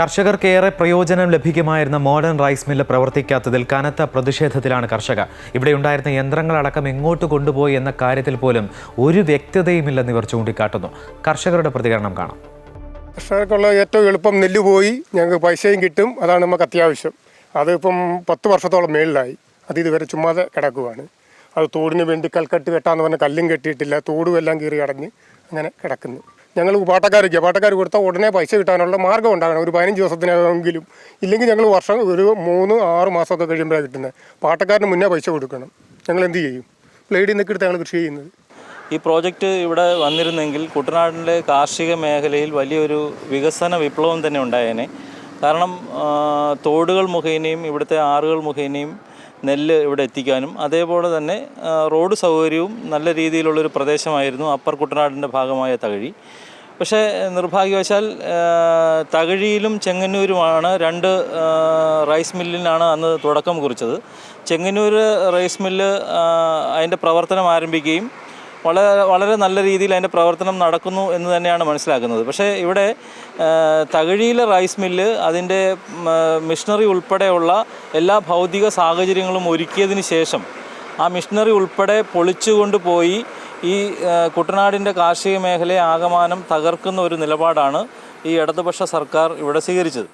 കർഷകർക്ക് ഏറെ പ്രയോജനം ലഭിക്കുമായിരുന്ന മോഡേൺ റൈസ് മില്ല് പ്രവർത്തിക്കാത്തതിൽ കനത്ത പ്രതിഷേധത്തിലാണ് കർഷകർ ഇവിടെ ഉണ്ടായിരുന്ന യന്ത്രങ്ങളടക്കം എങ്ങോട്ട് കൊണ്ടുപോയി എന്ന കാര്യത്തിൽ പോലും ഒരു വ്യക്തതയുമില്ലെന്ന് ഇവർ ചൂണ്ടിക്കാട്ടുന്നു. കർഷകരുടെ പ്രതികരണം കാണാം. കർഷകർക്കുള്ള ഏറ്റവും എളുപ്പം നെല്ല് പോയി ഞങ്ങൾക്ക് പൈസയും കിട്ടും അതാണ് നമുക്ക് അത്യാവശ്യം. അതിപ്പം പത്ത് വർഷത്തോളം മേളിലായി. അത് ഇതുവരെ ചുമ്മാതെ കിടക്കുകയാണ് അത് തോടിന് വേണ്ടി കൽക്കെട്ട് കെട്ടാന്ന് പറഞ്ഞ കല്ലും കെട്ടിയിട്ടില്ല തോടും എല്ലാം കീറി അടഞ്ഞ് അങ്ങനെ കിടക്കുന്നു. ഞങ്ങൾ പാട്ടക്കാരൊക്കെ പാട്ടക്കാർ കൊടുത്താൽ ഉടനെ പൈസ കിട്ടാനുള്ള മാർഗം ഉണ്ടാകണം. ഒരു പതിനഞ്ച് ദിവസത്തിനെങ്കിലും ഇല്ലെങ്കിൽ ഞങ്ങൾ വർഷം ഒരു മൂന്ന് ആറ് മാസമൊക്കെ കഴിയുമ്പോഴാണ് കിട്ടുന്നത്. പാട്ടക്കാരന് മുന്നേ പൈസ കൊടുക്കണം. ഞങ്ങൾ എന്ത് ചെയ്യും? പ്ലേഡിൽ നിന്നൊക്കെ എടുത്ത് ഞങ്ങൾ കൃഷി ചെയ്യുന്നത്. ഈ പ്രോജക്റ്റ് ഇവിടെ വന്നിരുന്നെങ്കിൽ കുട്ടനാടിന്റെ കാർഷിക മേഖലയിൽ വലിയൊരു വികസന വിപ്ലവം തന്നെ ഉണ്ടായേനെ. കാരണം തോടുകൾ മുഖേനയും ഇവിടുത്തെ ആറുകൾ മുഖേനയും നെല്ല് ഇവിടെ എത്തിക്കാനും അതേപോലെ തന്നെ റോഡ് സൗകര്യവും നല്ല രീതിയിലുള്ളൊരു പ്രദേശമായിരുന്നു അപ്പർ കുട്ടനാടിന്റെ ഭാഗമായ തകഴി. പക്ഷേ നിർഭാഗ്യവശാൽ തകഴിയിലും ചെങ്ങന്നൂരുമാണ് രണ്ട് റൈസ് മില്ലിനാണ് അന്ന് തുടക്കം കുറിച്ചത്. ചെങ്ങന്നൂർ റൈസ് മില്ല് അതിന്റെ പ്രവർത്തനം ആരംഭിക്കുകയും വളരെ വളരെ നല്ല രീതിയിൽ അതിന്റെ പ്രവർത്തനം നടക്കുന്നു എന്ന് തന്നെയാണ് മനസ്സിലാക്കുന്നത്. പക്ഷേ ഇവിടെ തകഴിയിലെ റൈസ് മില്ല് അതിന്റെ മിഷണറി ഉൾപ്പെടെയുള്ള എല്ലാ ഭൗതിക സാഹചര്യങ്ങളും ഒരുക്കിയതിന് ശേഷം ആ മിഷനറി ഉൾപ്പെടെ പൊളിച്ചുകൊണ്ട് പോയി ഈ കുട്ടനാടിന്റെ കാർഷിക മേഖലയെ ആകമാനം തകർക്കുന്ന ഒരു നിലപാടാണ് ഈ ഇടതുപക്ഷ സർക്കാർ ഇവിടെ സ്വീകരിച്ചത്.